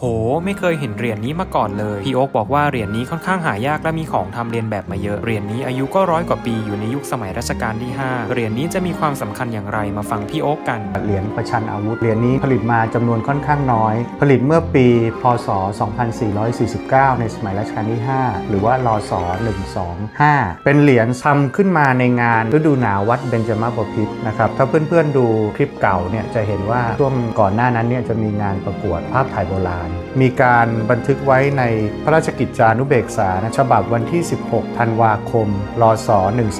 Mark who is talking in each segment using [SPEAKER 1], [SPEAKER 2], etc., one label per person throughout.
[SPEAKER 1] โห ไม่เคยเห็นเหรียญนี้มาก่อนเลย พี่โอ๊กบอกว่าเหรียญนี้ค่อนข้างหายากและมีของทำเรียนแบบมาเยอะ เหรียญนี้อายุก็ร้อยกว่าปีอยู่ในยุคสมัยรัชกาลที่ 5 เหรียญนี้จะมีความสำคัญอย่างไรมาฟังพี่โอ๊กกัน
[SPEAKER 2] เหรียญประชันอาวุธ เหรียญนี้ผลิตมาจำนวนค่อนข้างน้อย ผลิตเมื่อปี พศ 2449 ในสมัยรัชกาลที่ 5 หรือว่ารศ125 เป็นเหรียญทำขึ้นมาในงานฤดูหนาววัดเบญจมาบพิตรนะครับ ถ้าเพื่อนๆดูคลิปเก่าเนี่ยจะเห็นว่าช่วงก่อนหน้านั้นเนี่ยจะมีงานประกวดภาพถ่ายโบราณมีการบันทึกไว้ในพระราชกิจจานุเบกษานะฉบับวันที่ 16 ธันวาคมรศ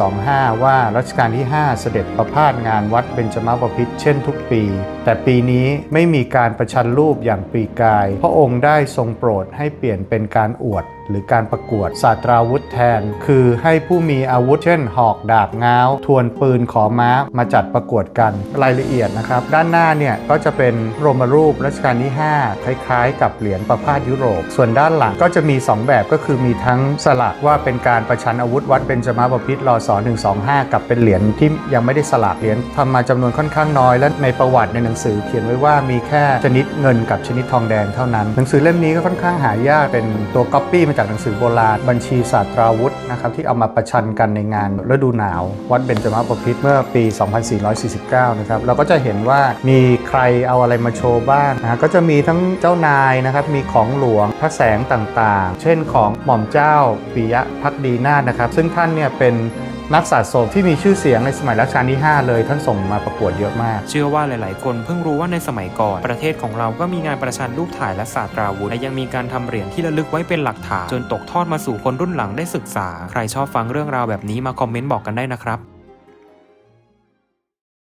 [SPEAKER 2] 125 ว่ารัชกาลที่ 5 เสด็จประพาสงานวัดเบญจมาบพิตรเช่นทุกปี แต่ปีนี้ไม่มีการประชันรูปอย่างปีกาย พระองค์ได้ทรงโปรดให้เปลี่ยนเป็นการอวด หรือการประกวดศาสตราวุธแทน คือให้ผู้มีอาวุธเช่น หอกดาบง้าว ทวนปืนขอม้ามาจัดประกวดกันรายละเอียดนะครับ ด้านหน้าเนี่ยก็จะเป็นโรมรูปรัชกาลที่ 5 คล้ายๆ กับเหรียญประพาสยุโรป ส่วนด้านหลังก็จะมี 2 แบบก็คือมีทั้งสลักว่าเป็นการประชันอาวุธวัดเบญจมาบพิตรรศ125 กับเป็นเหรียญที่ยังไม่ได้สลักเหรียญทำมาจำนวนค่อนข้างน้อย และในประวัติในหนังสือเขียนไว้ว่ามีแค่ชนิดเงินกับชนิดทองแดงเท่านั้น หนังสือเล่มนี้ก็ค่อนข้างหายากเป็นตัวก๊อปปี้มาจากหนังสือโบราณบัญชีศาสตราวุธนะครับที่เอามาประชันกันในงานฤดูหนาว วัดเบญจมาบพิตรเมื่อปี 2449 นะครับเราก็จะเห็นว่ามีใครเอาอะไรมาโชว์บ้างนะฮะก็จะมีทั้งเจ้านายนะครับมีของหลวงพระแสงต่างๆ เช่นของหม่อมเจ้าปิยะพักดีนาถนะครับ ซึ่งท่านเนี่ยเป็น นักสะสมที่มีชื่อเสียงในสมัยรัชกาลที่ 5 เลยท่านส่งมาประกวดเยอะมาก
[SPEAKER 1] เชื่อว่าหลาย ๆ คนเพิ่งรู้ว่าในสมัยก่อน ประเทศของเราก็มีงานประชันรูปถ่ายและศาสตราวุธและยังมีการทำเหรียญที่ระลึกไว้เป็นหลักฐานจนตกทอดมาสู่คนรุ่นหลังได้ศึกษา ใครชอบฟังเรื่องราวแบบนี้มาคอมเมนต์บอกกันได้นะครับ